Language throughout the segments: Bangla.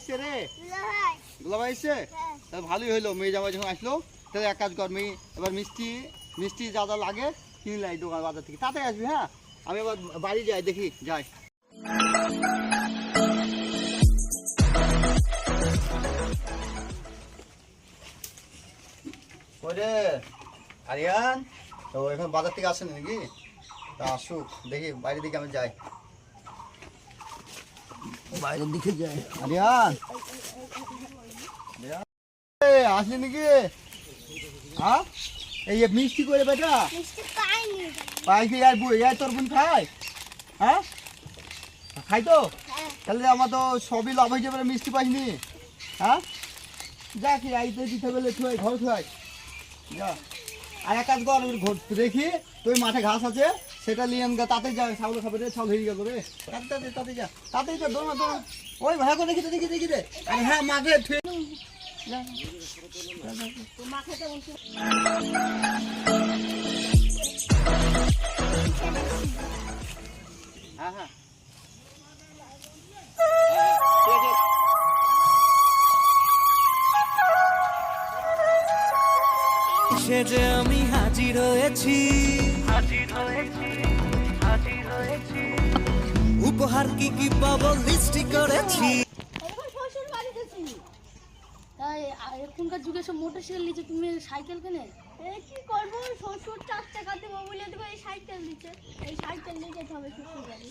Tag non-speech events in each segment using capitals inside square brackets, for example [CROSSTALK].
এসছে রে? ভাই দুলাভাই এসছে? হ্যাঁ। তাহলে ভালোই হলো মেয়ে জামাই যখন আসলো তাহলে এক কাজ কর মেয়ে এবার মিষ্টি মিষ্টি যা যা লাগে কিনে লাই দোকান বাজার থেকে। তাড়াতাড়ি আসবি হ্যাঁ? আমি এবার বাড়ি যাই দেখি যাই। ওরে আরিয়ান? তো এখন বাজার থেকে আসেনি নাকি? তা আসুক দেখি বাইরের দিকে আমি যাই। বাইরের দিকে যাই আরিয়ান। আসলি নাকি? হ্যাঁ এই মিষ্টি করে বেটা। পাইছি আর বই আর তোর বোন খায়? হ্যাঁ খাই তো? হ্যাঁ। তাহলে আমার তো সবই লাভ হয়ে যাবে মিষ্টি পাইনি। হ্যাঁ যা কি আইতে দিতে বলে থুয়াই ঘর থুয়াই যা। আর এক কাজ কর ঘর দেখি তুই মাঠে ঘাস আছে। সেটা নিয়ে আনগা তাতে যা, ছাগল খাবে রে, ছাগল তাতে তাতে তাতে যা, তাতেই তো দৌড়া দৌড়া ওই ভাই করে দেখি দেখি দেখি রে হ্যাঁ যা। হ্যাঁ হ্যাঁ ঠিক আছে। আমি হাজির হয়েছি উপহার কি কি পাবো লিস্টি করেছি। শ্বশুর তাই এখনকার যুগে সব মোটর সাইকেল নিচ্ছে তুমি সাইকেল কেনে? কি করব? শ্বশুর চার টাকা দেবো বলে দেবো এই সাইকেল দিচ্ছে এই সাইকেল নিয়ে যেতে হবে শ্বশুর বাড়ি।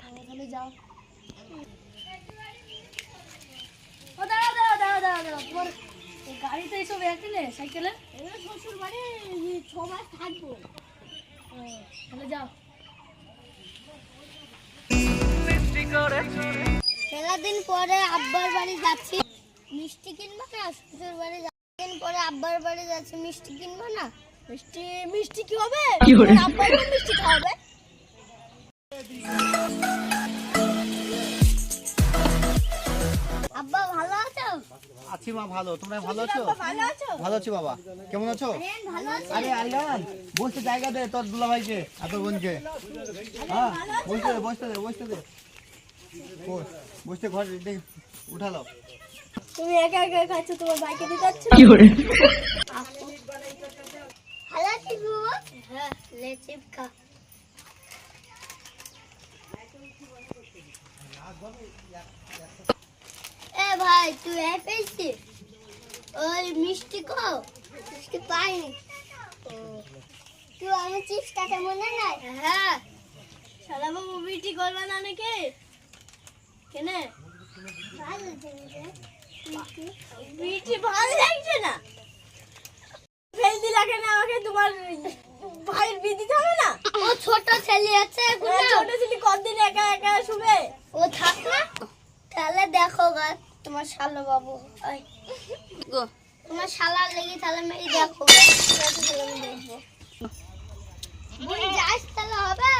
তাহলে যাও। ও দাঁড়া দাঁড়া দাঁড়া দাঁড়া দাঁড়া তোমার গাড়িতে এইসব একদিনে সাইকেলে এবার শ্বশুর বাড়ি ছ মাস থাকব। তাহলে যাও। মেলা দিন পরে আব্বার বাড়ি যাচ্ছি। মিষ্টি কিনবো না? শ্বশুর বাড়ি যাচ্ছি। দিন পরে আব্বার বাড়ি যাচ্ছি। মিষ্টি কিনবো না? মিষ্টি মিষ্টি কি হবে? আব্বার মিষ্টি খাওয়াবে আব্বা ভালো আছো? আছি মা ভালো। তোমরা ভালো আছো? ভালো আছো? বাবা। কেমন আছো? ভালো আছো। আরে আরিয়ান বসতে জায়গা দে তোর দুলা ভাইকে আর তোর বোনকে হ্যাঁ বসতে দে বসতে দে বসতে দে। বসতে ঘর দেখ উঠালো তুমি একা একা খাচ্ছ তোমার ভাইকে দিতে যাচ্ছ? ভালো আছিস বাবা হ্যাঁ লেচিপ খা। এ ভাই তুই এ ওই মিষ্টি খাও মিষ্টি পাইনি। তুই আমি চিপস কাটে মনে নাই? হ্যাঁ। সারা বাবু মিষ্টি করবে না নাকি? কেনে? ভালো মিষ্টি ভালো লাগছে না। ফেল দিলা কেন আমাকে? তোমার ভাইয়ের বিয়ে হবে না? ও ছোট ছেলে আছে ছোট ছেলে কতদিন একা একা শুবে? ও থাক না। তাহলে দেখো গা তোমার শালো বাবু। তোমার শালার লেগে তাহলে মেয়ে দেখো। গা। তাহলে আমি দেখব। বুড়ি যাস তাহলে হবে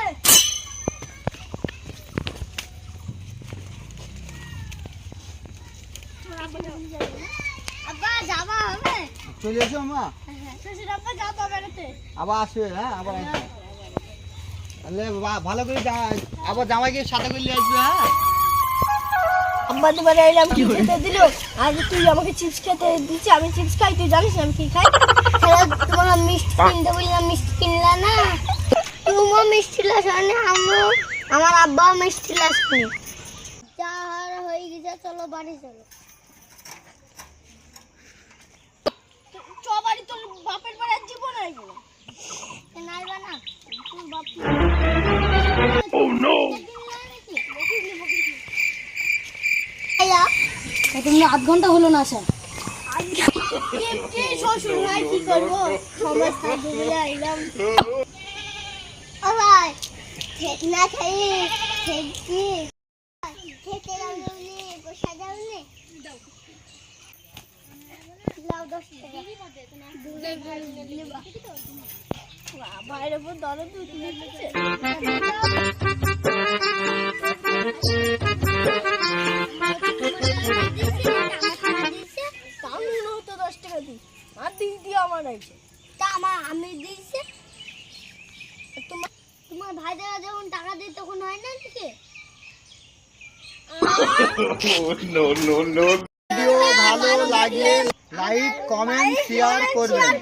আব্বা যাবা হবে চলে এসো মা। আবার আসবে হ্যাঁ আবার তাহলে ভালো করে আবার জামাইকে সাথে করে আসবে হ্যাঁ। আব্বা দুবার এলাম কি খেতে দিল। আর তুই আমাকে চিপস খেতে দিচ্ছি আমি চিপস খাই তুই জানিস না আমি কি খাই? তোমার মিষ্টি কিনতে বললাম মিষ্টি কিনলা না? তুমিও মিষ্টি লাসনি আমিও আমার আব্বাও মিষ্টি লাসনি যা হয়ে গেছে চলো বাড়ি চলো। চ বাড়ি তোর বাপের বাড়ি জীবন আসবে নাইবা না তোর বাপ ও নো তুমি আধ ঘণ্টা হলো না আসা শ্বশুর ভাই কি করব? সমাজ থাকবে বলে আইলাম। ও ভাই ঠিক না খাই খেয়েছি খেতে বসা যাবনি লাউ দশ টাকা। দূরে ভাই নেবা বাইরের উপর দরদ উঠে দিচ্ছে। আমি দিয়েছি। তোমার তোমার ভাইদের যখন টাকা দিই তখন হয় না নাকি? [LAUGHS] ভালো লাগে লাইক কমেন্ট শেয়ার করবেন।